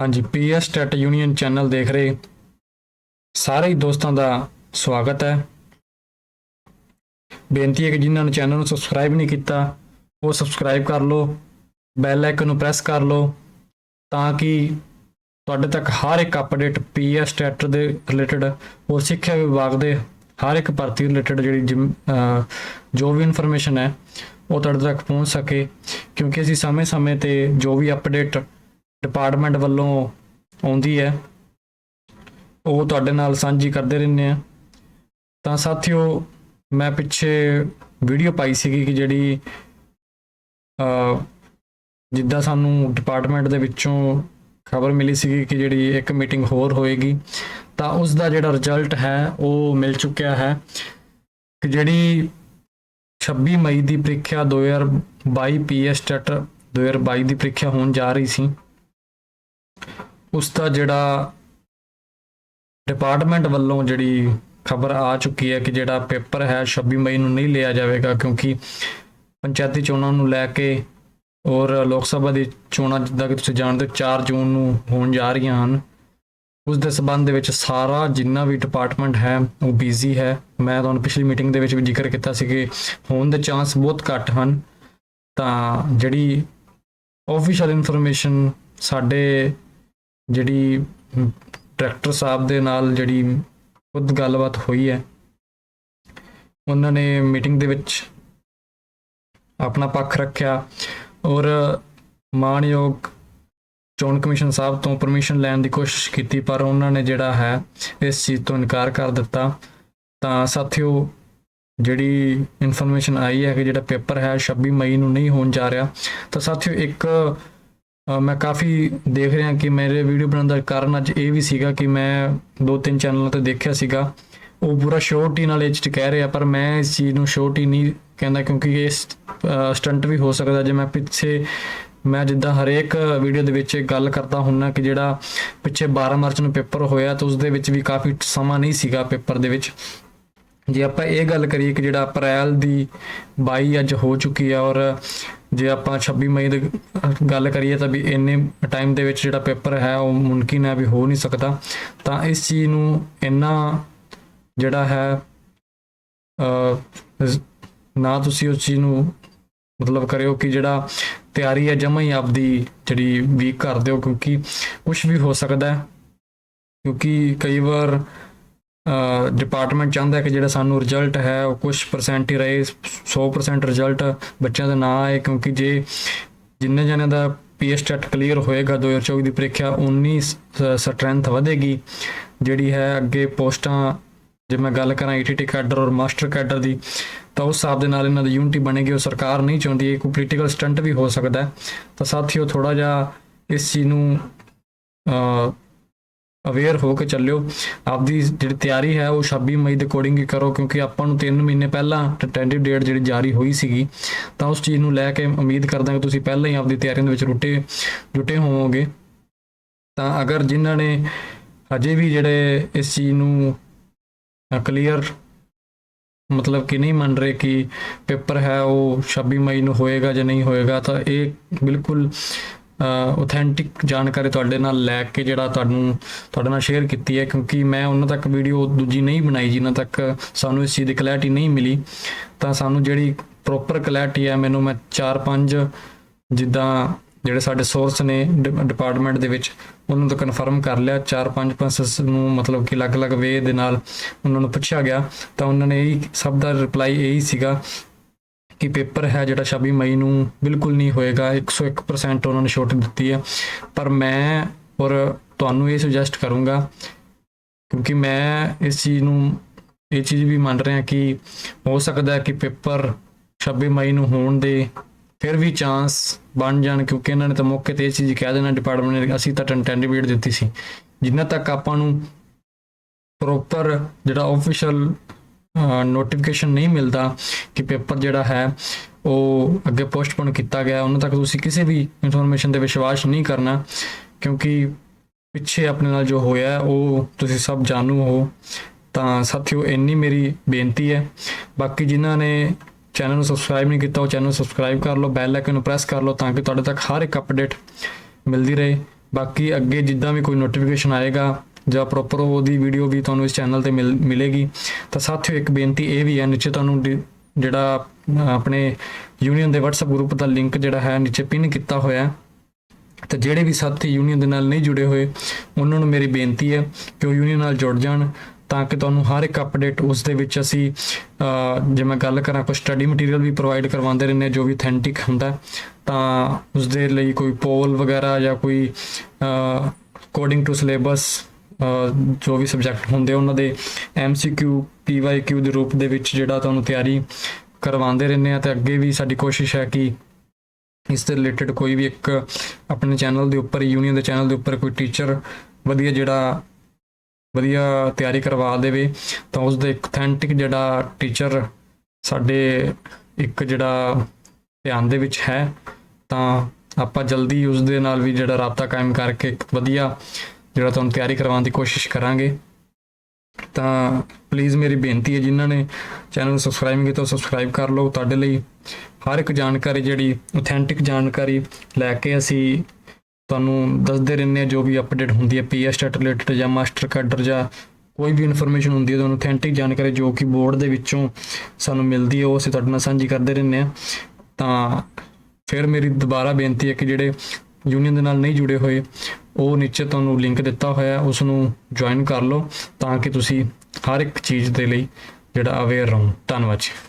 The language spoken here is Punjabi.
ਹਾਂਜੀ ਪੀਐਸ ਟੈਟ ਯੂਨੀਅਨ ਚੈਨਲ ਦੇਖ ਰਹੇ ਸਾਰੇ ਹੀ ਦੋਸਤਾਂ ਦਾ ਸਵਾਗਤ ਹੈ। ਬੇਨਤੀ ਹੈ ਕਿ ਜਿਨ੍ਹਾਂ ਨੇ ਚੈਨਲ ਨੂੰ ਸਬਸਕ੍ਰਾਈਬ ਨਹੀਂ ਕੀਤਾ, ਉਹ ਸਬਸਕ੍ਰਾਈਬ ਕਰ ਲਓ ਬੈਲ ਆਈਕਨ ਨੂੰ ਪ੍ਰੈਸ ਕਰ ਲਓ, ਤਾਂ ਕਿ ਤੁਹਾਡੇ ਤੱਕ ਹਰ ਇੱਕ ਅਪਡੇਟ ਪੀਐਸ ਟੈਟ ਦੇ ਰਿਲੇਟਡ ਔਰ ਸਿੱਖਿਆ ਵਿਭਾਗ ਦੇ ਹਰ ਇੱਕ ਭਰਤੀ ਰਿਲੇਟਡ ਜਿਹੜੀ ਜਿਮ- ਜੋ ਵੀ ਇਨਫੋਰਮੇਸ਼ਨ ਹੈ, ਉਹ ਤੁਹਾਡੇ ਤੱਕ ਪਹੁੰਚ ਸਕੇ। ਕਿਉਂਕਿ ਅਸੀਂ ਸਮੇਂ-ਸਮੇਂ ਤੇ ਜੋ ਵੀ ਅਪਡੇਟ ਡਿਪਾਰਟਮੈਂਟ ਵੱਲੋਂ ਆਉਂਦੀ ਹੈ। ਉਹ ਤੁਹਾਡੇ ਨਾਲ ਸਾਂਝੀ ਕਰਦੇ ਰਹਿੰਦੇ ਆ। ਤਾਂ ਸਾਥੀਓ, ਮੈਂ ਪਿੱਛੇ ਵੀਡੀਓ ਪਾਈ ਸੀਗੀ ਕਿ ਜਿਹੜੀ ਜਿੱਦਾਂ ਸਾਨੂੰ ਡਿਪਾਰਟਮੈਂਟ ਦੇ ਵਿੱਚੋਂ ਖਬਰ ਮਿਲੀ ਸੀਗੀ ਕਿ ਜਿਹੜੀ ਇੱਕ ਮੀਟਿੰਗ ਹੋਰ ਹੋਏਗੀ, ਤਾਂ ਉਸ ਦਾ ਜਿਹੜਾ ਰਿਜ਼ਲਟ ਹੈ, ਉਹ ਮਿਲ ਚੁੱਕਿਆ ਹੈ ਕਿ ਜਿਹੜੀ 26 ਮਈ ਦੀ ਪ੍ਰੀਖਿਆ 2022 ਪੀਐਸ ਟੈਟ 2022 ਦੀ ਪ੍ਰੀਖਿਆ ਹੋਣ ਜਾ ਰਹੀ ਸੀ। ਉਸ ਦਾ ਜਿਹੜਾ ਡਿਪਾਰਟਮੈਂਟ ਵੱਲੋਂ ਜਿਹੜੀ ਖਬਰ ਆ ਚੁੱਕੀ ਹੈ ਕਿ ਜਿਹੜਾ ਪੇਪਰ ਹੈ 26 ਮਈ ਨੂੰ ਨਹੀਂ ਲਿਆ ਜਾਵੇਗਾ ਕਿਉਂਕਿ ਪੰਚਾਇਤੀ ਚੋਣਾਂ ਨੂੰ ਲੈ ਕੇ ਔਰ ਲੋਕ ਸਭਾ ਦੀ ਚੋਣਾਂ ਜਿੱਦਾਂ ਕਿ ਤੁਸੀਂ ਜਾਣਦੇ ਹੋ 4 ਜੂਨ ਨੂੰ ਹੋਣ ਜਾ ਰਹੀਆਂ ਹਨ। ਉਸ ਦੇ ਸਬੰਧ ਦੇ ਵਿੱਚ ਸਾਰਾ ਜਿੰਨਾ ਵੀ ਡਿਪਾਰਟਮੈਂਟ ਹੈ, ਉਹ ਬਿਜ਼ੀ ਹੈ। ਮੈਂ ਤੁਹਾਨੂੰ ਪਿਛਲੀ ਮੀਟਿੰਗ ਦੇ ਵਿੱਚ ਵੀ ਜ਼ਿਕਰ ਕੀਤਾ ਸੀ ਕਿ ਹੋਣ ਦੇ ਚਾਂਸ ਬਹੁਤ ਘੱਟ ਹਨ। ਤਾਂ ਜਿਹੜੀ ਆਫੀਸ਼ੀਅਲ ਇਨਫੋਰਮੇਸ਼ਨ ਸਾਡੇ ਜਿਹੜੀ ਡਾਇਰੈਕਟਰ ਸਾਹਿਬ ਦੇ ਨਾਲ ਜਿਹੜੀ ਖੁਦ ਗੱਲਬਾਤ ਹੋਈ ਹੈ, ਉਹਨਾਂ ਨੇ ਮੀਟਿੰਗ ਦੇ ਵਿੱਚ ਆਪਣਾ ਪੱਖ ਰੱਖਿਆ ਔਰ ਮਾਨਯੋਗ ਚੋਣ ਕਮਿਸ਼ਨ ਸਾਹਿਬ ਤੋਂ ਪਰਮਿਸ਼ਨ ਲੈਣ ਦੀ ਕੋਸ਼ਿਸ਼ ਕੀਤੀ, ਪਰ ਉਹਨਾਂ ਨੇ ਜਿਹੜਾ ਹੈ ਇਸ ਚੀਜ਼ ਤੋਂ ਇਨਕਾਰ ਕਰ ਦਿੱਤਾ। ਤਾਂ ਸਾਥੀਓ, ਜਿਹੜੀ ਇਨਫੋਰਮੇਸ਼ਨ ਆਈ ਹੈ ਕਿ ਜਿਹੜਾ ਪੇਪਰ ਹੈ 26 ਮਈ ਨੂੰ ਨਹੀਂ ਹੋਣ ਜਾ ਰਿਹਾ। ਤਾਂ ਸਾਥੀਓ, ਇੱਕ ਮੈਂ ਕਾਫੀ ਦੇਖ ਰਿਹਾ ਕਿ ਮੇਰੇ ਵੀਡੀਓ ਬਣਾਉਣ ਦਾ ਕਾਰਨ ਅੱਜ ਇਹ ਵੀ ਸੀਗਾ ਕਿ ਮੈਂ ਦੋ ਤਿੰਨ ਚੈਨਲਾਂ ਤੇ ਦੇਖਿਆ ਸੀਗਾ। ਉਹ ਪੂਰਾ ਸ਼ੋਰਟੀ ਨਾਲ ਇਹ ਚ ਕਹਿ ਰਿਹਾ, ਪਰ ਮੈਂ ਇਸ ਚੀਜ਼ ਨੂੰ ਸ਼ੋਰਟੀ ਨਹੀਂ ਕਹਿੰਦਾ ਕਿਉਂਕਿ ਇਹ ਸਟੰਟ ਵੀ ਹੋ ਸਕਦਾ। ਜੇ ਮੈਂ ਪਿੱਛੇ, ਮੈਂ ਜਿੱਦਾਂ ਹਰੇਕ ਵੀਡੀਓ ਦੇ ਵਿੱਚ ਗੱਲ ਕਰਦਾ ਹੁੰਨਾ ਕਿ ਜਿਹੜਾ ਪਿੱਛੇ 12 ਮਾਰਚ ਨੂੰ ਪੇਪਰ ਹੋਇਆ, ਤਾਂ ਉਸ ਦੇ ਵਿੱਚ ਵੀ ਕਾਫੀ ਸਮਾਂ ਨਹੀਂ ਸੀਗਾ ਪੇਪਰ ਦੇ ਵਿੱਚ। ਜੇ ਆਪਾਂ ਇਹ ਗੱਲ ਕਰੀਏ ਕਿ ਜਿਹੜਾ ਅਪ੍ਰੈਲ ਦੀ 22 ਅੱਜ ਹੋ ਚੁੱਕੀ ਹੈ ਔਰ ਜੇ ਆਪਾਂ 26 ਮਈ ਦੀ ਗੱਲ ਕਰੀਏ ਤਾਂ ਵੀ ਇੰਨੇ ਟਾਈਮ ਦੇ ਵਿੱਚ ਜਿਹੜਾ ਪੇਪਰ ਹੈ ਉਹ ਮੁਮਕਿਨ ਹੈ ਵੀ ਹੋ ਨਹੀਂ ਸਕਦਾ, ਤਾਂ ਇਸ ਚੀਜ਼ ਨੂੰ ਇੰਨਾ ਜਿਹੜਾ ਹੈ ਨਾ ਤੁਸੀਂ ਉਸ ਚੀਜ਼ ਨੂੰ ਮਤਲਬ ਕਰਿਓ ਕਿ ਜਿਹੜਾ ਤਿਆਰੀ ਹੈ ਜਮਾਂ ਹੀ ਆਪਦੀ ਜਿਹੜੀ ਵੀਕ ਕਰ ਦਿਓ ਕਿਉਂਕਿ ਕੁਝ ਵੀ ਹੋ ਸਕਦਾ ਹੈ, ਕਿਉਂਕਿ ਕਈ ਵਾਰ ਡਿਪਾਰਟਮੈਂਟ ਚਾਹੁੰਦਾ ਕਿ ਜਿਹੜਾ ਸਾਨੂੰ ਰਿਜ਼ਲਟ ਹੈ, ਉਹ ਕੁਝ ਪਰਸੈਂਟ ਹੀ ਰਹੇ 100% ਰਿਜ਼ਲਟ ਬੱਚਿਆਂ ਦਾ ਨਾ ਆਏ, ਕਿਉਂਕਿ ਜੇ ਜਿੰਨੇ ਜਣਿਆਂ ਦਾ ਪੀਐਸ ਟੈਟ ਕਲੀਅਰ ਹੋਏਗਾ 2024 ਦੀ ਪ੍ਰੀਖਿਆ 19 ਸਟਰੈਂਥ ਵਧੇਗੀ। ਜਿਹੜੀ ਹੈ ਅੱਗੇ ਪੋਸਟਾਂ, ਜੇ ਮੈਂ ਗੱਲ ਕਰਾਂ ਈਟੀਟੀ ਕੈਡਰ ਔਰ ਮਾਸਟਰ ਕੈਡਰ ਦੀ, ਤਾਂ ਉਸ ਹਿਸਾਬ ਦੇ ਨਾਲ ਇਹਨਾਂ ਦੀ ਯੂਨਿਟੀ ਬਣੇਗੀ, ਉਹ ਸਰਕਾਰ ਨਹੀਂ ਚਾਹੁੰਦੀ, ਇਹ ਕੋਈ ਪੋਲੀਟੀਕਲ ਸਟੰਟ ਵੀ ਹੋ ਸਕਦਾ ਹੈ। ਤਾਂ ਸਾਥੀਓ ਥੋੜਾ ਜਿਹਾ ਇਸ ਚੀਜ਼ ਨੂੰ ਅਵੇਅਰ ਹੋ ਕੇ ਚੱਲਿਓ। ਆਪਦੀ ਜਿਹੜੀ ਤਿਆਰੀ ਹੈ, ਉਹ 26 ਮਈ ਦੇ ਅਕੋਰਡਿੰਗ ਹੀ ਕਰੋ, ਕਿਉਂਕਿ ਆਪਾਂ ਨੂੰ 3 ਮਹੀਨੇ ਪਹਿਲਾਂ ਟੈਂਟੇਟਿਵ ਡੇਟ ਜਿਹੜੀ ਜਾਰੀ ਹੋਈ ਸੀਗੀ, ਤਾਂ ਉਸ ਚੀਜ਼ ਨੂੰ ਲੈ ਕੇ ਉਮੀਦ ਕਰਦਾ ਕਿ ਤੁਸੀਂ ਪਹਿਲਾਂ ਹੀ ਆਪਦੀ ਤਿਆਰੀਆਂ ਦੇ ਵਿੱਚ ਰੁੱਟੇ, ਜੁਟੇ ਹੋਵੋਗੇ। ਤਾਂ ਅਗਰ ਜਿਨ੍ਹਾਂ ਨੇ ਅਜੇ ਵੀ ਜਿਹੜੇ ਇਸ ਚੀਜ਼ ਨੂੰ ਕਲੀਅਰ ਮਤਲਬ ਕਿ ਨਹੀਂ ਮੰਨ ਰਹੇ ਕਿ ਪੇਪਰ ਹੈ, ਉਹ 26 ਮਈ ਨੂੰ ਹੋਏਗਾ ਜਾਂ ਨਹੀਂ ਹੋਏਗਾ, ਤਾਂ ਇਹ ਬਿਲਕੁਲ ਆਥੈਂਟਿਕ ਜਾਣਕਾਰੀ ਤੁਹਾਡੇ ਨਾਲ ਲੈ ਕੇ ਜਿਹੜਾ ਤੁਹਾਨੂੰ ਤੁਹਾਡੇ ਨਾਲ ਸ਼ੇਅਰ ਕੀਤੀ ਹੈ, ਕਿਉਂਕਿ ਮੈਂ ਉਹਨਾਂ ਤੱਕ ਵੀਡੀਓ ਦੂਜੀ ਨਹੀਂ ਬਣਾਈ ਜਿਨ੍ਹਾਂ ਤੱਕ ਸਾਨੂੰ ਇਸ ਚੀਜ਼ ਦੀ ਕਲੈਰਿਟੀ ਨਹੀਂ ਮਿਲੀ। ਤਾਂ ਸਾਨੂੰ ਜਿਹੜੀ ਪ੍ਰੋਪਰ ਕਲੈਰਿਟੀ ਹੈ, ਮੈਨੂੰ ਮੈਂ 4-5 ਜਿੱਦਾਂ ਜਿਹੜੇ ਸਾਡੇ ਸੋਰਸ ਨੇ ਡਿਪਾਰਟਮੈਂਟ ਦੇ ਵਿੱਚ, ਉਹਨਾਂ ਤੋਂ ਕਨਫਰਮ ਕਰ ਲਿਆ। 4-5 ਪ੍ਰੋਸੈਸ ਨੂੰ ਮਤਲਬ ਕਿ ਅਲੱਗ-ਅਲੱਗ ਵੇ ਦੇ ਨਾਲ ਉਹਨਾਂ ਨੂੰ ਪੁੱਛਿਆ ਗਿਆ। ਤਾਂ ਉਹਨਾਂ ਨੇ ਇਹ ਸਭ ਦਾ ਰਿਪਲਾਈ ਇਹੀ ਸੀਗਾ ਕਿ ਪੇਪਰ ਹੈ ਜਿਹੜਾ 26 ਮਈ ਨੂੰ ਬਿਲਕੁਲ ਨਹੀਂ ਹੋਏਗਾ 101% ਉਹਨਾਂ ਨੇ ਛੋਟ ਦਿੱਤੀ ਹੈ। ਪਰ ਮੈਂ ਔਰ ਤੁਹਾਨੂੰ ਇਹ ਸੁਜੈਸਟ ਕਰੂੰਗਾ, ਕਿਉਂਕਿ ਮੈਂ ਇਸ ਚੀਜ਼ ਨੂੰ, ਇਹ ਚੀਜ਼ ਵੀ ਮੰਨ ਰਿਹਾ ਕਿ ਹੋ ਸਕਦਾ ਹੈ ਕਿ ਪੇਪਰ 26 ਮਈ ਨੂੰ ਹੋਣ ਦੇ ਫਿਰ ਵੀ ਚਾਂਸ ਬਣ ਜਾਣ, ਕਿਉਂਕਿ ਇਹਨਾਂ ਨੇ ਤਾਂ ਮੌਕੇ ਤੇ ਇਹ ਚੀਜ਼ ਕਹਿ ਦੇਣਾ ਡਿਪਾਰਟਮੈਂਟ ਨੇ ਅਸੀਂ ਤਾਂ ਟੈਂਟੇਟਿਵ ਦਿੱਤੀ ਸੀ। ਜਿੰਨਾ ਤੱਕ ਆਪਾਂ ਨੂੰ ਪ੍ਰੋਪਰ ਜਿਹੜਾ ਆਫੀਸ਼ੀਅਲ ਨੋਟੀਫਿਕੇਸ਼ਨ ਨਹੀਂ ਮਿਲਦਾ ਕਿ ਪੇਪਰ ਜਿਹੜਾ ਹੈ, ਉਹ ਅੱਗੇ ਪੋਸਟਪੋਨ ਕੀਤਾ ਗਿਆ। ਉਹਨਾਂ ਤੱਕ ਤੁਸੀਂ ਕਿਸੇ ਵੀ ਇਨਫੋਰਮੇਸ਼ਨ ਤੇ ਵਿਸ਼ਵਾਸ ਨਹੀਂ ਕਰਨਾ, ਕਿਉਂਕਿ ਪਿੱਛੇ ਆਪਣੇ ਨਾਲ ਜੋ ਹੋਇਆ, ਉਹ ਤੁਸੀਂ ਸਭ ਜਾਣੂ ਹੋ। ਤਾਂ ਸਾਥੀਓ, ਇੰਨੀ ਮੇਰੀ ਬੇਨਤੀ ਹੈ। ਬਾਕੀ ਜਿਨ੍ਹਾਂ ਨੇ ਚੈਨਲ ਨੂੰ ਸਬਸਕ੍ਰਾਈਬ ਨਹੀਂ ਕੀਤਾ, ਉਹ ਚੈਨਲ ਨੂੰ ਸਬਸਕ੍ਰਾਈਬ ਕਰ ਲਓ ਬੈਲ ਆਈਕਨ ਨੂੰ ਪ੍ਰੈਸ ਕਰ ਲਓ, ਤਾਂ ਕਿ ਤੁਹਾਡੇ ਤੱਕ ਹਰ ਇੱਕ ਅਪਡੇਟ ਮਿਲਦੀ ਰਹੇ। ਬਾਕੀ ਅੱਗੇ ਜਿੱਦਾਂ ਵੀ ਕੋਈ ਨੋਟੀਫਿਕੇਸ਼ਨ ਆਏਗਾ ਜਾਂ ਪ੍ਰੋਪਰ ਉਹਦੀ ਵੀਡੀਓ ਵੀ ਤੁਹਾਨੂੰ ਇਸ ਚੈਨਲ ਤੇ ਮਿਲ- ਮਿਲੇਗੀ। ਤਾਂ ਸਾਥੀਓ, ਇੱਕ ਬੇਨਤੀ ਇਹ ਵੀ ਹੈ, ਨੀਚੇ ਤੁਹਾਨੂੰ ਡਿ- ਜਿਹੜਾ ਆਪਣੇ ਯੂਨੀਅਨ ਦੇ WhatsApp ਗਰੁੱਪ ਦਾ ਲਿੰਕ ਜਿਹੜਾ ਹੈ, ਨੀਚੇ ਪਿਨ ਕੀਤਾ ਹੋਇਆ ਹੈ। ਤੇ ਜਿਹੜੇ ਵੀ ਸਾਥੀ ਯੂਨੀਅਨ ਦੇ ਨਾਲ ਨਹੀਂ ਜੁੜੇ ਹੋਏ, ਉਹਨਾਂ ਨੂੰ ਮੇਰੀ ਬੇਨਤੀ ਹੈ ਕਿ ਉਹ ਯੂਨੀਅਨ ਨਾਲ ਜੁੜ ਜਾਣ, ਤਾਂ ਕਿ ਤੁਹਾਨੂੰ ਹਰ ਇੱਕ ਅਪਡੇਟ ਉਸ ਦੇ ਵਿੱਚ ਅਸੀਂ ਜੇ ਮੈਂ ਗੱਲ ਕਰਾਂ ਕੋਈ ਸਟੱਡੀ ਮਟੀਰੀਅਲ ਵੀ ਪ੍ਰੋਵਾਈਡ ਕਰਵਾਉਂਦੇ ਰਹਿੰਦੇ ਹਾਂ, ਜੋ ਵੀ ਅਥੈਂਟਿਕ ਹੁੰਦਾ ਤਾਂ ਉਸ ਦੇ ਲਈ ਕੋਈ ਪੋਲ ਵਗੈਰਾ ਜਾਂ ਕੋਈ ਕੋਡਿੰਗ ਟੂ ਸਿਲੇਬਸ ਜੋ ਵੀ ਸਬਜੈਕਟ ਹੁੰਦੇ ਉਹਨਾਂ ਦੇ MCQ PYQ ਦੇ ਰੂਪ ਦੇ ਵਿੱਚ ਜਿਹੜਾ ਤੁਹਾਨੂੰ ਤਿਆਰੀ ਕਰਵਾਉਂਦੇ ਰਹਿੰਦੇ ਆ ਤੇ ਅੱਗੇ ਵੀ ਸਾਡੀ ਕੋਸ਼ਿਸ਼ ਹੈ ਕਿ ਇਸ ਦੇ ਰਿਲੇਟਡ ਕੋਈ ਵੀ ਇੱਕ ਆਪਣੇ ਚੈਨਲ ਦੇ ਉੱਪਰ ਯੂਨੀਅਨ ਦੇ ਚੈਨਲ ਦੇ ਉੱਪਰ ਕੋਈ ਟੀਚਰ ਵਧੀਆ ਜਿਹੜਾ ਵਧੀਆ ਤਿਆਰੀ ਕਰਵਾ ਦੇਵੇ ਤਾਂ ਉਸ ਦਾ ਇੱਕ ਅਥੈਂਟਿਕ ਜਿਹੜਾ ਟੀਚਰ ਸਾਡੇ ਇੱਕ ਜਿਹੜਾ ਧਿਆਨ ਦੇ ਵਿੱਚ ਹੈ ਤਾਂ ਆਪਾਂ ਜਲਦੀ ਉਸ ਦੇ ਨਾਲ ਵੀ ਜਿਹੜਾ ਰਾਬਤਾ ਕਾਇਮ ਕਰਕੇ ਇੱਕ ਵਧੀਆ ਜਿਹੜਾ ਤੁਹਾਨੂੰ ਤਿਆਰੀ ਕਰਵਾਉਣ ਦੀ ਕੋਸ਼ਿਸ਼ ਕਰਾਂਗੇ, ਤਾਂ ਪਲੀਜ਼ ਮੇਰੀ ਬੇਨਤੀ ਹੈ ਜਿਨ੍ਹਾਂ ਨੇ ਚੈਨਲ ਨੂੰ ਸਬਸਕ੍ਰਾਈਬ ਨਹੀਂ ਕੀਤਾ ਸਬਸਕ੍ਰਾਈਬ ਕਰ ਲਓ। ਤੁਹਾਡੇ ਲਈ ਹਰ ਇੱਕ ਜਾਣਕਾਰੀ ਜਿਹੜੀ ਆਥੈਂਟਿਕ ਜਾਣਕਾਰੀ ਲੈ ਕੇ ਅਸੀਂ ਤੁਹਾਨੂੰ ਦੱਸਦੇ ਰਹਿੰਦੇ ਹਾਂ, ਜੋ ਵੀ ਅਪਡੇਟ ਹੁੰਦੀ ਹੈ ਪੀਐਸ ਸਟੇਟ ਰਿਲੇਟਡ ਜਾਂ ਮਾਸਟਰ ਕਾਡਰ ਜਾਂ ਕੋਈ ਵੀ ਇਨਫੋਰਮੇਸ਼ਨ ਹੁੰਦੀ ਹੈ, ਤੁਹਾਨੂੰ ਆਥੈਂਟਿਕ ਜਾਣਕਾਰੀ ਜੋ ਕਿ ਬੋਰਡ ਦੇ ਵਿੱਚੋਂ ਸਾਨੂੰ ਮਿਲਦੀ ਹੈ, ਉਹ ਅਸੀਂ ਤੁਹਾਡੇ ਨਾਲ ਸਾਂਝੀ ਕਰਦੇ ਰਹਿੰਦੇ ਹਾਂ। ਤਾਂ ਫਿਰ ਮੇਰੀ ਦੁਬਾਰਾ ਬੇਨਤੀ ਹੈ ਕਿ ਜਿਹੜੇ ਯੂਨੀਅਨ ਦੇ ਨਾਲ ਨਹੀਂ ਜੁੜੇ ਹੋਏ, ਉਹ ਨੀਚੇ ਤੁਹਾਨੂੰ ਲਿੰਕ ਦਿੱਤਾ ਹੋਇਆ ਹੈ, ਉਸ ਨੂੰ ਜੁਆਇਨ ਕਰ ਲਓ ਤਾਂ ਕਿ ਤੁਸੀਂ ਹਰ ਇੱਕ ਚੀਜ਼ ਦੇ ਲਈ ਜਿਹੜਾ ਅਵੇਅਰ ਰਹੋ। ਧੰਨਵਾਦ ਜੀ।